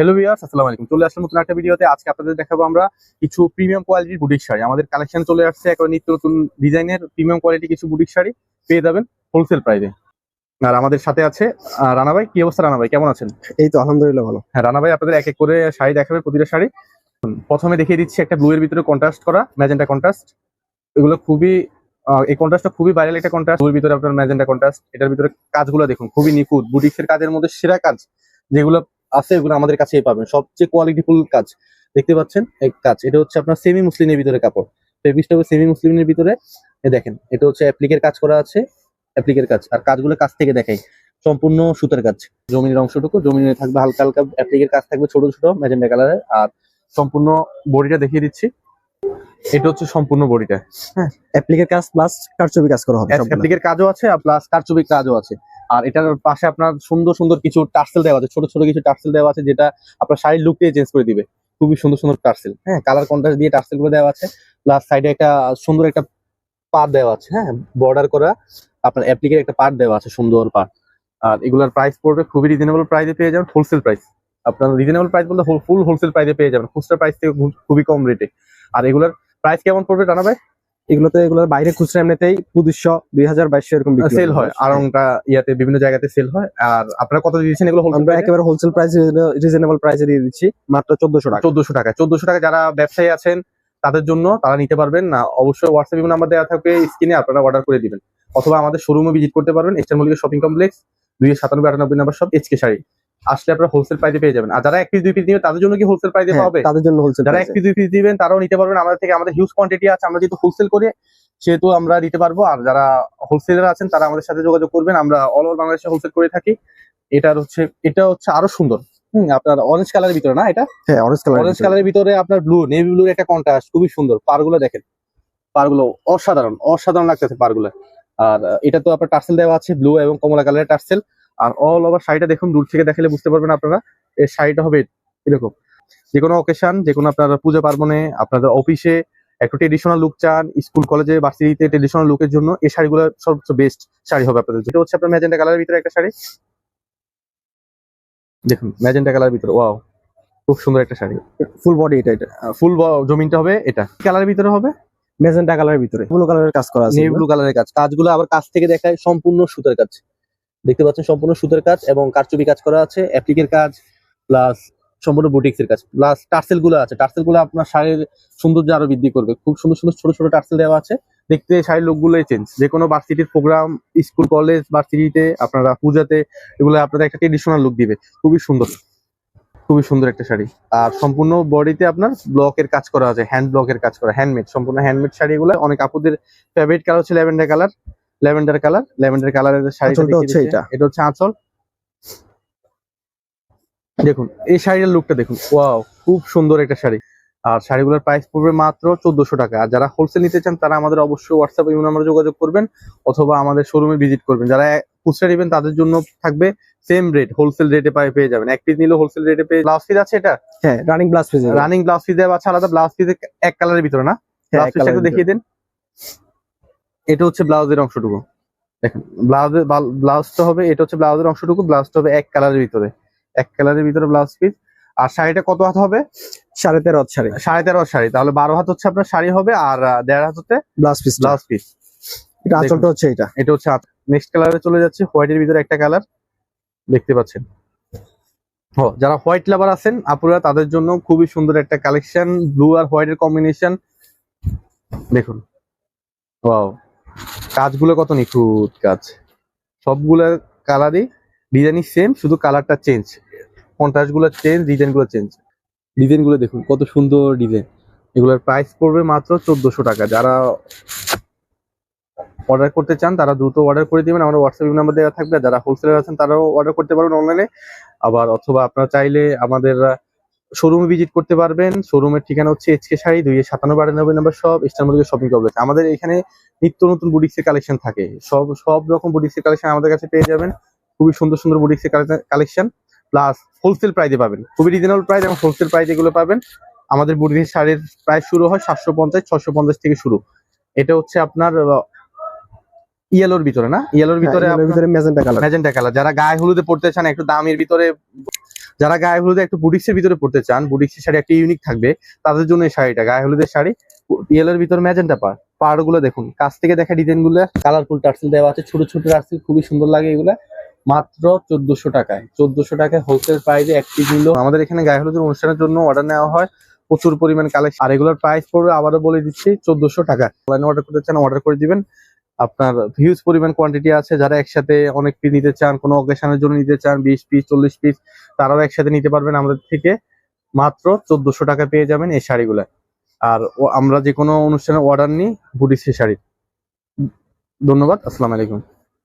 Hello viewers আসসালামু আলাইকুম। চলে আসলাম নতুন একটা ভিডিওতে আজকে আপনাদের দেখাবো আমরা কিছু প্রিমিয়াম কোয়ালিটির বুটিক শাড়ি। আমাদের কালেকশন চলে আসছে একেবারে নিত্য নতুন ডিজাইনের প্রিমিয়াম কোয়ালিটি কিছু বুটিক শাড়ি। পেয়ে যাবেন হোলসেল প্রাইসে আর আমাদের সাথে আছে রানা ভাই। কি অবস্থা রানা ভাই? কেমন আছেন? এই তো আলহামদুলিল্লাহ ভালো। হ্যাঁ রানা ভাই আপনাদের এক এক করে শাড়ি দেখাবে প্রতিটা শাড়ি। প্রথমে দেখিয়ে দিচ্ছি একটা ব্লু এর ভিতরে কন্ট্রাস্ট করা ম্যাজেন্টা কন্ট্রাস্ট এগুলো খুবই এই কন্ট্রাস্টটা খুবই ভাইরাল একটা কন্ট্রাস্ট ব্লুর ভিতরে আপনার ম্যাজেন্টা কন্ট্রাস্ট এটার ভিতরে কাজগুলো দেখুন খুবই নিখুঁত। বুটিক্সের কাজের মধ্যে সেরা কাজ যেগুলো আছে ওগুলো আমাদের কাছেই পাবেন। সবচেয়ে কোয়ালিটিফুল কাজ। দেখতে পাচ্ছেন? এক কাজ, এটা হচ্ছে আপনার সেমি মুসলিমের ভিতরে কাপড়। ফেব্রিক্সটা হবে সেমি মুসলিমের ভিতরে দেখেন, এটা হচ্ছে অ্যাপ্লিকের কাজ করা আছে অ্যাপ্লিকের কাজ। আর কাজগুলো কাছ থেকে দেখাই। সম্পূর্ণ সুতার কাজ। জমিনের অংশটুকু, জমিনে থাকবে হালকা হালকা অ্যাপ্লিকের কাজ থাকবে ছোট ছোট ম্যাজেন্ডা কালারের আর সম্পূর্ণ বডিটা দেখিয়ে দিচ্ছি। এটা হচ্ছে সম্পূর্ণ বডিটা। হ্যাঁ অ্যাপ্লিকের কাজ প্লাস কারচুপি কাজ করা হবে। অ্যাপ্লিকের কাজও আছে আর প্লাস কারচুপির কাজও আছে। আর এটার পাশে আপনার সুন্দর সুন্দর কিছু টার্সেল দেওয়া আছে ছোট ছোট কিছু টার্সেল দেওয়া আছে যেটা আপনার শাড়ির লুকটাই চেঞ্জ করে দিবে। খুবই সুন্দর সুন্দর টার্সেল। হ্যাঁ কালার কন্ট্রাস্ট দিয়ে টার্সেলগুলো দেওয়া আছে। প্লাস সাইডে একটা সুন্দর একটা পার দেওয়া আছে। হ্যাঁ বর্ডার করা আপনার অ্যাপ্লিকের একটা পার্ট দেওয়া আছে সুন্দর পার্ট আর এগুলোর প্রাইস পড়বে খুবই রিজনেবল প্রাইসে পেয়ে যাবেন হোলসেল প্রাইস আপনার রিজনেবল প্রাইস বলতে ফুল হোলসেল প্রাইসে পেয়ে যাবেন। খুচরা প্রাইস থেকে খুবই কম রেটে আর এগুলোর প্রাইস কেমন পড়বে জানা ভাই? এগুলোতে এগুলোর বাইরে খুচরা এমনিতেই পঁচিশশো দুই হাজার বাইশশো এরকম সেল হয়। আরংটা ইয়াতে বিভিন্ন জায়গাতে সেল হয়। আর আপনারা কত দিয়েছেন এগুলো আমরা একেবারে হোলসেল প্রাইস রিজনেবল প্রাইসে দিয়ে দিচ্ছি মাত্র চোদ্দশো টাকা। চোদ্দশো টাকা। চোদ্দশো টাকা যারা ব্যবসায়ী আছেন তাদের জন্য তারা নিতে পারবেন না। অবশ্যই হোয়াটসঅ্যাপ নাম্বার দেওয়া থাকবে স্ক্রিনে আপনারা অর্ডার করে দিবেন। অথবা আমাদের শোরুমে ভিজিট করতে পারবেন এস্টার মল্লিকা শপিং কমপ্লেক্স দুই সাতানব্বই আটানব্বই নাম্বার সব এইচকে শাড়ি। আসলে আপনারা হোলসেল প্রাইসে পেয়ে যাবেন। আর যারা এক পিস দুই পিস দিবেন তাদের জন্য কি হোলসেল প্রাইসে হ্যাঁ, হবে? তাদের জন্য হোলসেল যারা এক পিস দুই পিস দিবেন তারাও নিতে পারবেন। আমাদের থেকে আমাদের হিউজ কোয়ান্টিটি আছে আমরা যেহেতু হোলসেল করি সেহেতু আমরা দিতে পারব। আর যারা হোলসেলার আছেন তারা আমাদের সাথে যোগাযোগ করবেন। আমরা অল ওভার বাংলাদেশে হোলসেল করে থাকি। এটার হচ্ছে এটা হচ্ছে আরও সুন্দর। হুম আপনার অরেঞ্জ কালারের ভিতরে না এটা? হ্যাঁ অরেঞ্জ কালার অরেঞ্জ কালারের ভিতরে। আপনার ব্লু নেভি ব্লুর একটা কন্ট্রাস্ট খুবই সুন্দর। পারগুলো দেখেন। পারগুলো অসাধারণ অসাধারণ লাগতেছে পারগুলো। আর এটা তো আপনার টার্সেল দেওয়া আছে ব্লু এবং কমলা কালারের টার্সেল। আর অল ওভার শাড়িটা দেখুন দূর থেকে দেখালে বুঝতে পারবেন আপনারা। এই শাড়িটা হবে এরকম যে কোনো অকেশন যে কোনো আপনার পূজা পার্বণে আপনাদের অফিসে একটু ট্রেডিশনাল লুক চান স্কুল কলেজে ভার্সিটিতে ট্রেডিশনাল লুকের জন্য এই শাড়িগুলো সবচেয়ে বেস্ট শাড়ি হবে আপনাদের যেটা হচ্ছে আপনার ম্যাজেন্টা কালারের ভিতরে একটা শাড়ি। দেখুন ম্যাজেন্টা কালারের ভিতরে ওয়াও খুব সুন্দর একটা শাড়ি। ফুল বডি এটা এটা। ফুল জমিনটা হবে এটা। কালারের ভিতরে হবে? মেজেন্টা কালারের ভিতরে। ব্লু কালারের কাজ করা আছে ব্লু কালারের কাজ। কাজগুলো আবার কাছ থেকে দেখায় সম্পূর্ণ সুতার কাজ। দেখতে পাচ্ছেন সম্পূর্ণ সুতার কাজ এবং কারচুপি কাজ করা আছে, অ্যাপ্লিকের কাজ, প্লাস সম্পূর্ণ বুটিক্সের কাজ, প্লাস টার্সেলগুলো আছে। টার্সেলগুলো আপনার শাড়ির সৌন্দর্য আরও বৃদ্ধি করবে। খুব সুন্দর সুন্দর ছোট ছোট টার্সেল দেওয়া আছে। দেখতে শাড়ির লোকগুলোই চেঞ্জ যে কোনো ভার্সিটির প্রোগ্রাম স্কুল কলেজ ভার্সিটিতে আপনারা পূজাতে এগুলো আপনারা একটা ট্রেডিশনাল লুক দিবে। খুবই সুন্দর। খুবই সুন্দর একটা শাড়ি। আর সম্পূর্ণ বডিতে আপনার ব্লকের কাজ করা আছে হ্যান্ড ব্লকের কাজ করা হ্যান্ডমেড সম্পূর্ণ হ্যান্ডমেড শাড়িগুলো অনেক আপুদের ফেভারিট কালার হচ্ছে lavender colour lavender colour lavender কালারের শাড়িটা হচ্ছে এটা। এটা হচ্ছে আঁচল। দেখুন এই শাড়ির লুকটা দেখুন। ওয়াও খুব সুন্দর একটা শাড়ি। আর শাড়িগুলোর প্রাইস পড়বে মাত্র চোদ্দশো টাকা। আর যারা হোলসেল নিতে চান তারা আমাদের অবশ্যই হোয়াটসঅ্যাপ ইমেল নাম্বারে যোগাযোগ করবেন অথবা আমাদের শোরুমে ভিজিট করবেন। যারা খুচরা নেবেন তাদের জন্য থাকবে সেম রেট হোলসেল রেটে পেয়ে যাবেন। এক পিস নিলে হোলসেল রেটে পেয়ে ব্লাউজ পিস আছে এটা? হ্যাঁ running blouse piece running blouse piece আছে আলাদা। ব্লাউজ পিস এক কালারের ভিতরে না? হ্যাঁ, একটু দেখিয়ে দিন। এটা হচ্ছে ব্লাউজের অংশটুকু। দেখেন ব্লাউজের ব্লাউজটা হবে এটা হচ্ছে ব্লাউজের অংশটুকু ব্লাউজটা হবে এক কালারের ভিতরে। এক কালারের ভিতরে ব্লাউজ পিস আর শাড়িটা কত হাত হবে? সাড়ে তেরো হাত শাড়ি। সাড়ে তেরো হাত শাড়ি। তাহলে বারো হাত হচ্ছে আপনার শাড়ি হবে আর দেড় হাত হচ্ছে ব্লাউজ পিস ব্লাউজ পিস এটা আঁচলটা হচ্ছে এটা এটা হচ্ছে নেক্সট কালারে চলে যাচ্ছে হোয়াইটের ভিতরে একটা কালার দেখতে পাচ্ছেন। ও যারা হোয়াইট লাভার আছেন আপুরা তাদের জন্য খুবই সুন্দর একটা কালেকশন ব্লু আর হোয়াইটের কম্বিনেশন দেখুন। ওয়াও কাজগুলো কত নিখুঁত কাজ? সবগুলো কালারই ডিজাইনই সেম শুধু কালারটা চেঞ্জ কন্ট্রাস্টগুলো চেঞ্জ ডিজাইনগুলো চেঞ্জ ডিজাইনগুলো দেখুন, কত সুন্দর ডিজাইন এগুলোর প্রাইস পড়বে মাত্র চোদ্দশো টাকা। যারা অর্ডার করতে চান, তারা দ্রুত অর্ডার করে দিবেন। আমার হোয়াটসঅ্যাপ নাম্বার দেওয়া থাকবে। যারা হোলসেলার আছেন, তারাও অর্ডার করতে পারবেন অনলাইনে আবার অথবা আপনারা চাইলে আমাদের শোরুমে ভিজিট করতে পারবেন। শোরুমের ঠিকানা হচ্ছে এইচকে শাড়ি দুই সাতানব্বই আটানব্বই নাম্বার সব ইস্টার্ন শপিং কমপ্লেক্স আমাদের এখানে নিত্য নতুন বুটিক্সের কালেকশন থাকে। সব সব রকম বুটিক্সের কালেকশন আমাদের কাছে পেয়ে যাবেন। খুবই সুন্দর সুন্দর বুটিক্সের কালেকশন প্লাস হোলসেল প্রাইসে পাবেন। খুবই রিজনেবল প্রাইস এবং হোলসেল প্রাইস এগুলো পাবেন। আমাদের বুটিক্স শাড়ির প্রাইস শুরু হয় সাতশো পঞ্চাশ ছশো পঞ্চাশ থেকে শুরু। এটা হচ্ছে আপনার ইয়েলোর ভিতরে না? ইয়েলোর ভিতরে হ্যাঁ, ভিতরে মেজেন্টা কালার ম্যাজেন্টা কালার যারা গায়ে হলুদে পড়তে চান একটু দামের ভিতরে যারা গায়ে হলুদে একটু বুটিক্সের ভিতরে পড়তে চান, বুটিক্সের শাড়ি একটা ইউনিক থাকবে, তাদের জন্য এই শাড়িটা, গায়ে হলুদের শাড়ি। ইয়েলোর ভিতর ম্যাজেন্টা পারগুলো দেখুন, কাছ থেকে দেখা ডিজাইনগুলো কালারফুল টার্সেল দেওয়া আছে, ছোট ছোট টার্সেল, খুবই সুন্দর লাগে এগুলা। মাত্র চোদ্দশো টাকায় চোদ্দশো টাকায় হোলসেল প্রাইসে একটি মূল্য আমাদের এখানে গায়ে হলুদের অনুষ্ঠানের জন্য অর্ডার নেওয়া হয়। প্রচুর পরিমাণ কালেকশন আর এগুলোর প্রাইস পড়বে আবারও বলে দিচ্ছি, চোদ্দশো টাকা অনলাইনে অর্ডার করতে চান অর্ডার করে দিবেন। আপনার হিউজ পরিমাণ কোয়ান্টিটি আছে। যারা একসাথে অনেক পিস নিতে চান, কোনো অকেশনের জন্য নিতে চান, বিশ পিস চল্লিশ পিস তারাও একসাথে নিতে পারবেন আমাদের থেকে। মাত্র চোদ্দশো টাকা পেয়ে যাবেন এই শাড়িগুলো। আর আমরা যে কোনো অনুষ্ঠানে অর্ডার নিই, বুটিক্সের শাড়ি। ধন্যবাদ, আসসালামু আলাইকুম।